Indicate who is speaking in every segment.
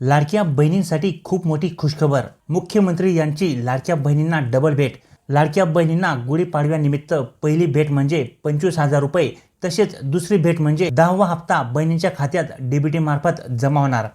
Speaker 1: लाडक्या बहिणींसाठी खूप मोठी खुशखबर. मुख्यमंत्री यांची लाडक्या बहिणींना डबल भेट. लाडक्या बहिणींना गुढीपाडव्यानिमित्त पहिली भेट म्हणजे पंचवीस हजार रुपये. तसेच दुसरी भेट म्हणजे दहावा हप्ता बहिणींच्या खात्यात डीबीटी मार्फत जमा होणार.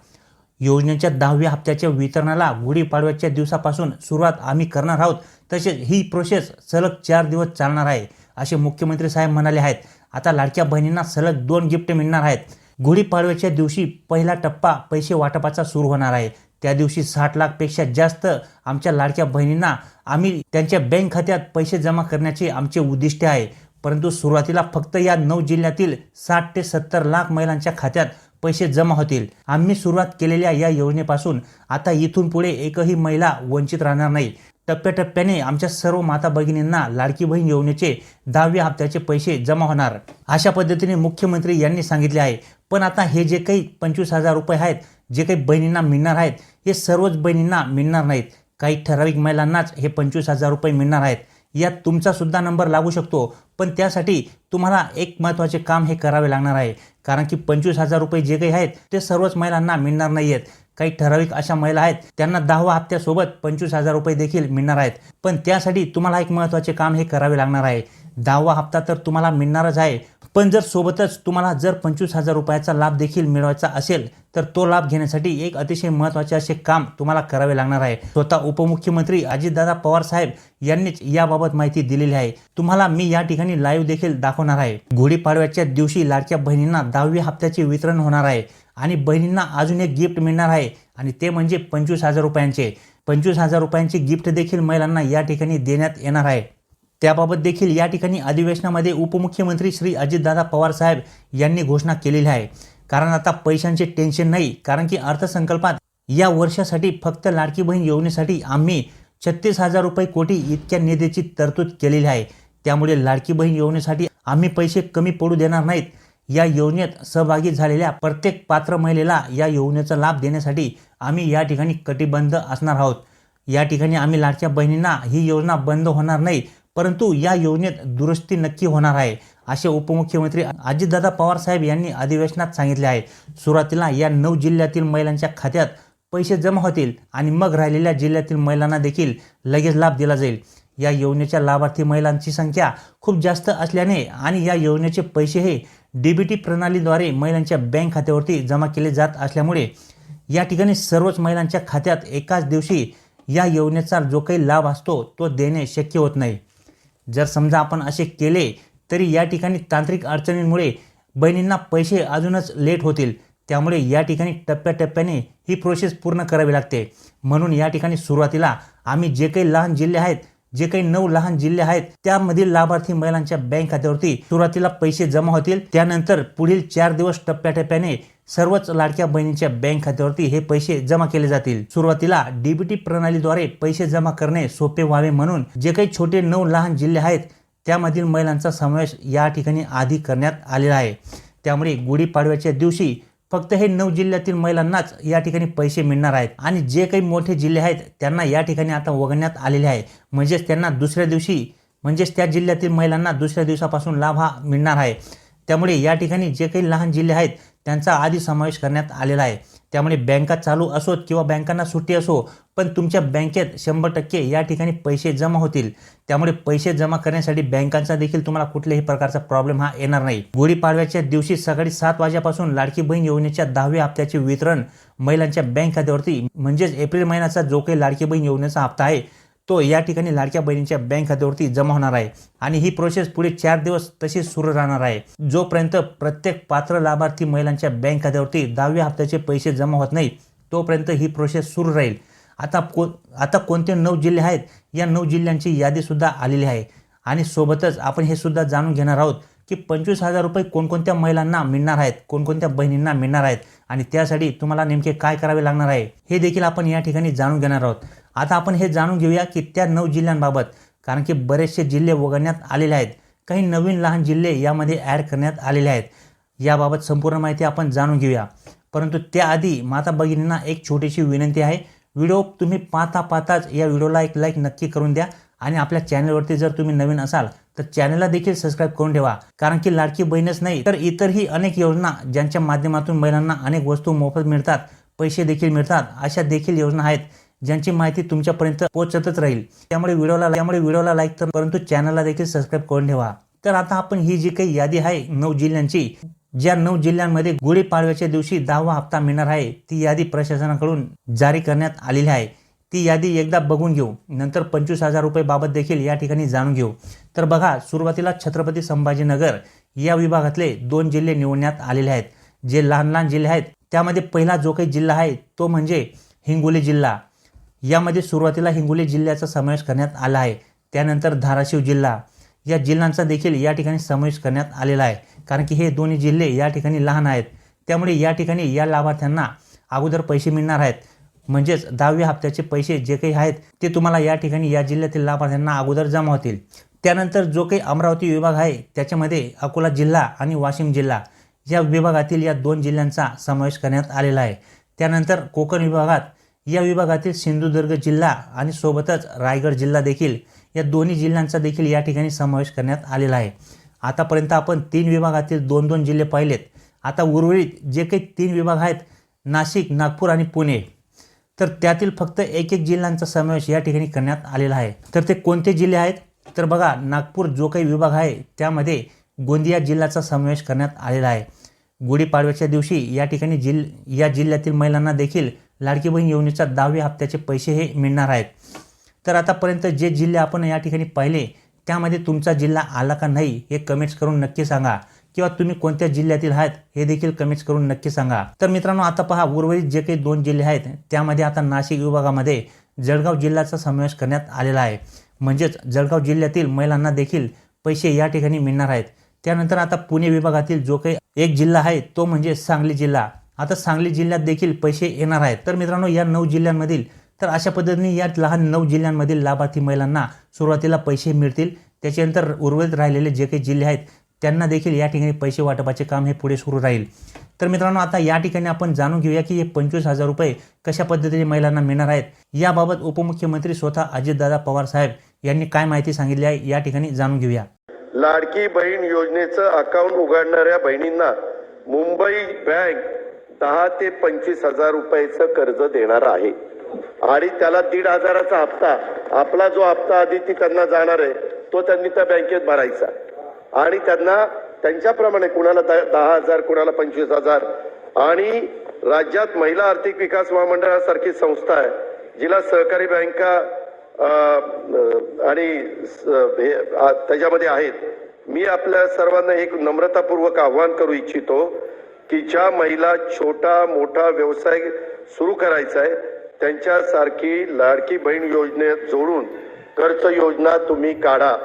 Speaker 1: योजनेच्या दहाव्या हप्त्याच्या वितरणाला गुढीपाडव्याच्या दिवसापासून सुरुवात आम्ही करणार आहोत. तसेच ही प्रोसेस सलग चार दिवस चालणार आहे असे मुख्यमंत्री साहेब म्हणाले आहेत. आता लाडक्या बहिणींना सलग दोन गिफ्ट मिळणार आहेत. गुढीपाडव्याच्या दिवशी पहिला टप्पा पैसे वाटपाचा सुरू होणार आहे. त्या दिवशी साठ लाखपेक्षा जास्त आमच्या लाडक्या बहिणींना आम्ही त्यांच्या बँक खात्यात पैसे जमा करण्याचे आमचे उद्दिष्ट आहे. परंतु सुरुवातीला फक्त या नऊ जिल्ह्यातील साठ ते सत्तर लाख महिलांच्या खात्यात पैसे जमा होतील. आम्ही सुरुवात केलेल्या या योजनेपासून आता इथून पुढे एकही महिला वंचित राहणार नाही. टप्प्याटप्प्याने आमच्या सर्व माता भगिनींना लाडकी बहीण योजनेचे दहाव्या हप्त्याचे पैसे जमा होणार. अशा पद्धतीने मुख्यमंत्री यांनी सांगितले आहे. पण आता हे जे काही पंचवीस हजार रुपये आहेत जे काही बहिणींना मिळणार आहेत हे सर्वच बहिणींना मिळणार नाहीत. काही ठराविक महिलांनाच हे पंचवीस हजार रुपये मिळणार आहेत. यात तुमचा सुद्धा नंबर लागू शकतो पण त्यासाठी तुम्हाला एक महत्त्वाचे काम हे करावे लागणार आहे. कारण की पंचवीस हजार रुपये जे काही आहेत ते सर्वच महिलांना मिळणार नाही आहेत काही ठराविक अशा महिला आहेत त्यांना दहावा हप्त्यासोबत पंचवीस हजार रुपये देखील मिळणार आहेत. पण त्यासाठी तुम्हाला एक महत्त्वाचे काम हे करावे लागणार आहे. दहावा हप्ता तर तुम्हाला मिळणारच आहे पण जर सोबतच तुम्हाला जर पंचवीस हजार रुपयाचा लाभ देखील मिळवायचा असेल तर तो लाभ घेण्यासाठी एक अतिशय महत्त्वाचे असे काम तुम्हाला करावे लागणार आहे. स्वतः उपमुख्यमंत्री अजितदादा पवार साहेब यांनीच याबाबत माहिती दिलेली आहे. तुम्हाला मी या ठिकाणी लाईव्ह देखील दाखवणार आहे. गुढीपाडव्याच्या दिवशी लाडक्या बहिणींना दहावी हप्त्याचे वितरण होणार आहे. आणि बहिणींना अजून एक गिफ्ट मिळणार आहे. आणि ते म्हणजे पंचवीस हजार रुपयांचे. पंचवीस हजार रुपयांची गिफ्ट देखील महिलांना या ठिकाणी देण्यात येणार आहे. त्याबाबत देखील या ठिकाणी अधिवेशनामध्ये उपमुख्यमंत्री श्री अजितदादा पवार साहेब यांनी घोषणा केलेली आहे. कारण आता पैशांचे टेन्शन नाही. कारण की अर्थसंकल्पात या वर्षासाठी फक्त लाडकी बहीण योजनेसाठी आम्ही छत्तीस हजार रुपये कोटी इतक्या निधीची तरतूद केलेली आहे. त्यामुळे लाडकी बहीण योजनेसाठी आम्ही पैसे कमी पडू देणार नाहीत. या योजनेत सहभागी झालेल्या प्रत्येक पात्र महिलेला या योजनेचा लाभ देण्यासाठी आम्ही या ठिकाणी कटिबद्ध असणार आहोत. या ठिकाणी आम्ही लाडक्या बहिणींना ही योजना बंद होणार नाही परंतु या योजनेत दुरुस्ती नक्की होणार आहे असे उपमुख्यमंत्री अजितदादा पवार साहेब यांनी अधिवेशनात सांगितले आहे. सुरुवातीला या नऊ जिल्ह्यातील महिलांच्या खात्यात पैसे जमा होतील आणि मग राहिलेल्या जिल्ह्यातील महिलांना देखील लगेच लाभ दिला जाईल. या योजनेच्या लाभार्थी महिलांची संख्या खूप जास्त असल्याने आणि या योजनेचे पैसे हे डीबीटी प्रणालीद्वारे महिलांच्या बँक खात्यावरती जमा केले जात असल्यामुळे या ठिकाणी सर्वच महिलांच्या खात्यात एकाच दिवशी या योजनेचा जो काही लाभ असतो तो देणे शक्य होत नाही. जर समजा आपण असे केले तरी या ठिकाणी तांत्रिक अडचणींमुळे बहिणींना पैसे अजूनच लेट होतील. त्यामुळे या ठिकाणी टप्प्याटप्प्याने ही प्रोसेस पूर्ण करावी लागते. म्हणून या ठिकाणी सुरुवातीला आम्ही जे काही लहान जिल्हे आहेत जे काही नऊ लहान जिल्हे आहेत त्यामधील लाभार्थी महिलांच्या बँक खात्यावरती सुरुवातीला पैसे जमा होतील. त्यानंतर पुढील चार दिवस टप्प्याटप्प्याने सर्वच लाडक्या बहिणींच्या बँक खात्यावरती हे पैसे जमा केले जातील. सुरुवातीला डीबीटी प्रणालीद्वारे पैसे जमा करणे सोपे व्हावे म्हणून जे काही छोटे नऊ लहान जिल्हे आहेत त्यामधील महिलांचा समावेश या ठिकाणी आधी करण्यात आलेला आहे. त्यामुळे गुढीपाडव्याच्या दिवशी फक्त हे नऊ जिल्ह्यातील महिलांनाच या ठिकाणी पैसे मिळणार आहेत. आणि जे काही मोठे जिल्हे आहेत त्यांना या ठिकाणी आता वगळण्यात आलेले आहे. म्हणजेच त्यांना दुसऱ्या दिवशी म्हणजेच त्या जिल्ह्यातील महिलांना दुसऱ्या दिवसापासून लाभ हा मिळणार आहे. त्यामुळे या ठिकाणी जे काही लहान जिल्हे आहेत त्यांचा आधी समावेश करण्यात आलेला आहे. त्यामुळे बँका चालू असोत किंवा बँकांना सुट्टी असो पण तुमच्या बँकेत शंभर टक्के या ठिकाणी पैसे जमा होतील. त्यामुळे पैसे जमा करण्यासाठी बँकांचा देखील तुम्हाला कुठल्याही प्रकारचा प्रॉब्लेम हा येणार नाही. गुढीपाडव्याच्या दिवशी सकाळी सात वाजेपासून लाडकी बहीण योजनेच्या दहाव्या हप्त्याचे वितरण महिलांच्या बँक खात्यावरती म्हणजेच एप्रिल महिन्याचा जो काही लाडकी बहीण योजनेचा हप्ता आहे तो या ठिकाणी लाडक्या बहिणींच्या बँक खात्यावरती जमा होणार आहे. आणि ही प्रोसेस पुढे चार दिवस तशीच सुरू राहणार आहे. जोपर्यंत प्रत्येक पात्र लाभार्थी महिलांच्या बँक खात्यावरती दहाव्या हप्त्याचे पैसे जमा होत नाही तोपर्यंत ही प्रोसेस सुरू राहील. आता को आता कोणते नऊ जिल्हे आहेत? या नऊ जिल्ह्यांची यादीसुद्धा आलेली आहे. आणि सोबतच आपण हे सुद्धा जाणून घेणार आहोत. की पंचवीस हजार रुपये कोणकोणत्या महिलांना मिळणार आहेत कोणकोणत्या बहिणींना मिळणार आहेत आणि त्यासाठी तुम्हाला नेमके काय करावे लागणार आहे हे देखील आपण या ठिकाणी जाणून घेणार आहोत. आता आपण हे जाणून घेऊया की त्या नऊ जिल्ह्यांबाबत कारण की बरेचसे जिल्हे वगळण्यात आलेले आहेत. काही नवीन लहान जिल्हे यामध्ये ॲड करण्यात आलेले आहेत. याबाबत संपूर्ण माहिती आपण जाणून घेऊया. परंतु त्याआधी माता भगिनींना एक छोटीशी विनंती आहे. व्हिडिओ तुम्ही पाहता पाहताच या व्हिडिओला एक लाईक नक्की करून द्या. आणि आपल्या चॅनलवरती जर तुम्ही नवीन असाल तर चॅनलला देखील सबस्क्राईब करून ठेवा. कारण की लाडकी बहीणच नाही तर इतरही अनेक योजना ज्यांच्या माध्यमातून महिलांना अनेक वस्तू मोफत मिळतात पैसे देखील मिळतात अशा देखील योजना आहेत ज्यांची माहिती तुमच्यापर्यंत पोहोचतच राहील. त्यामुळे व्हिडिओला त्यामुळे व्हिडिओला लाईक तर परंतु चॅनलला देखील सबस्क्राईब करून ठेवा. तर आता आपण ही जी काही यादी आहे नऊ जिल्ह्यांची ज्या नऊ जिल्ह्यांमध्ये गुढीपाडव्याच्या दिवशी दहावा हप्ता मिळणार आहे ती यादी प्रशासनाकडून जारी करण्यात आलेली आहे. ती यादी एकदा बघून घेऊ. नंतर पंचवीस हजार रुपये बाबत देखील या ठिकाणी जाणून घेऊ. तर बघा सुरुवातीला छत्रपती संभाजीनगर या विभागातले दोन जिल्हे निवडण्यात आलेले आहेत. जे लहान लहान जिल्हे आहेत त्यामध्ये पहिला जो काही जिल्हा आहे तो म्हणजे हिंगोली जिल्हा. यामध्ये सुरुवातीला हिंगोली जिल्ह्याचा समावेश करण्यात आला आहे. त्यानंतर धाराशिव जिल्हा. या जिल्ह्यांचा देखील या ठिकाणी समावेश करण्यात आलेला आहे. कारण की हे दोन्ही जिल्हे या ठिकाणी लहान आहेत. त्यामुळे या ठिकाणी या लाभार्थ्यांना अगोदर पैसे मिळणार आहेत. म्हणजेच दहाव्या हप्त्याचे पैसे जे काही आहेत ते तुम्हाला या ठिकाणी या जिल्ह्यातील लाभार्थ्यांना अगोदर जमा होतील. त्यानंतर जो काही अमरावती विभाग आहे त्याच्यामध्ये अकोला जिल्हा आणि वाशिम जिल्हा या विभागातील या दोन जिल्ह्यांचा समावेश करण्यात आलेला आहे. त्यानंतर कोकण विभागात या विभागातील सिंधुदुर्ग जिल्हा आणि सोबतच रायगड जिल्हा देखील या दोन्ही जिल्ह्यांचा देखील या ठिकाणी समावेश करण्यात आलेला आहे. आतापर्यंत आपण तीन विभागातील दोन दोन जिल्हे पाहिलेत. आता उर्वरित जे काही तीन विभाग आहेत नाशिक नागपूर आणि पुणे. तर त्यातील फक्त एक एक जिल्ह्यांचा समावेश या ठिकाणी करण्यात आलेला आहे. तर ते कोणते जिल्हे आहेत? तर बघा नागपूर जो काही विभाग आहे त्यामध्ये गोंदिया जिल्ह्याचा समावेश करण्यात आलेला आहे. गुढीपाडव्याच्या दिवशी या ठिकाणी जिल या जिल्ह्यातील महिलांना देखील लाडकी बहीण योजनेच्या दहाव्या हप्त्याचे पैसे हे मिळणार आहेत. तर आतापर्यंत जे जिल्हे आपण या ठिकाणी पाहिले त्यामध्ये तुमचा जिल्हा आला का नाही हे कमेंट्स करून नक्की सांगा. किंवा तुम्ही कोणत्या जिल्ह्यातील आहात हे देखील कमेंट्स करून नक्की सांगा. तर मित्रांनो आता पहा उर्वरित जे काही दोन जिल्हे आहेत त्यामध्ये आता नाशिक विभागामध्ये जळगाव जिल्ह्याचा समावेश करण्यात आलेला आहे. म्हणजेच जळगाव जिल्ह्यातील महिलांना देखील पैसे या ठिकाणी मिळणार आहेत. त्यानंतर आता पुणे विभागातील जो काही एक जिल्हा आहे तो म्हणजे सांगली जिल्हा. आता सांगली जिल्ह्यात देखील पैसे येणार आहेत. तर मित्रांनो या नऊ जिल्ह्यांमधील तर अशा पद्धतीने या लहान नऊ जिल्ह्यांमधील लाभार्थी महिलांना सुरुवातीला पैसे मिळतील. त्याच्यानंतर उर्वरित राहिलेले जे काही जिल्हे आहेत त्यांना देखील या ठिकाणी पैसे वाटपाचे काम हे पुढे सुरू राहील. तर मित्रांनो आता या ठिकाणी आपण जाणून घेऊया की हे पंचवीस हजार रुपये कशा पद्धतीने महिलांना मिळणार आहेत. याबाबत उपमुख्यमंत्री स्वतः अजितदादा पवार साहेब यांनी काय माहिती सांगितली आहे या ठिकाणी जाणून घेऊया.
Speaker 2: लाडकी बहीण योजनेचं अकाउंट उघडणाऱ्या बहिणींना मुंबई बँक दहा ते पंचवीस हजार रुपयाचं कर्ज देणार आहे. आणि त्याला दीड हजाराचा हप्ता आपला जो हप्ता आधी ती त्यांना जाणार आहे तो त्यांनी त्या बँकेत भरायचा. आणि त्यांना त्यांच्याप्रमाणे कुणाला दहा हजार कुणाला पंचवीस हजार. आणि राज्यात महिला आर्थिक विकास महामंडळासारखी संस्था आहे जिला सहकारी बँका आणि स- हे त्याच्यामध्ये आहेत. मी आपल्या सर्वांना एक नम्रतापूर्वक आव्हान करू इच्छितो की ज्या महिला छोटा मोठा व्यवसाय सुरू करायचा आहे त्यांच्यासारखी लाडकी बहीण योजनेत जोडून कर्ज योजना तुम्ही काढा.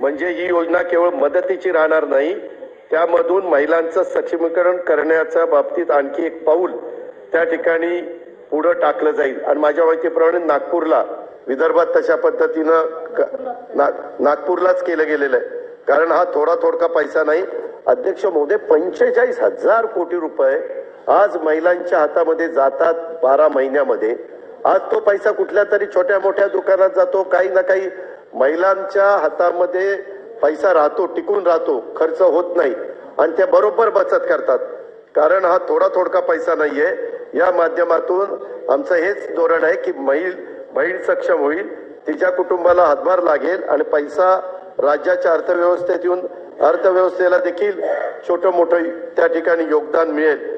Speaker 2: म्हणजे ही योजना केवळ मदतीची राहणार नाही त्यामधून महिलांचं सक्षमीकरण करण्याच्या बाबतीत आणखी एक पाऊल त्या ठिकाणी पुढं टाकलं जाईल. आणि माझ्या माहितीप्रमाणे नागपूरला विदर्भात तशा पद्धतीनं क- ना- नागपूरलाच केलं गेलेलं आहे. कारण हा थोडा थोडका पैसा नाही. अध्यक्ष महोदय पंचेचाळीस हजार कोटी रुपये आज महिलांच्या हातामध्ये जातात बारा महिन्यामध्ये. आज तो पैसा कुठल्या तरी छोट्या मोठ्या दुकानात जातो काही ना काही महिलांच्या हातामध्ये पैसा राहतो टिकून राहतो खर्च होत नाही. आणि ते बरोबर बचत करतात. कारण हा थोडा थोडका पैसा नाहीये. या माध्यमातून आमचं हेच धोरण आहे की महिल बहीण सक्षम होईल तिच्या कुटुंबाला हातभार लागेल आणि पैसा राज्याच्या अर्थव्यवस्थेत येऊन अर्थव्यवस्थेला देखील छोटं मोठं त्या ठिकाणी योगदान मिळेल.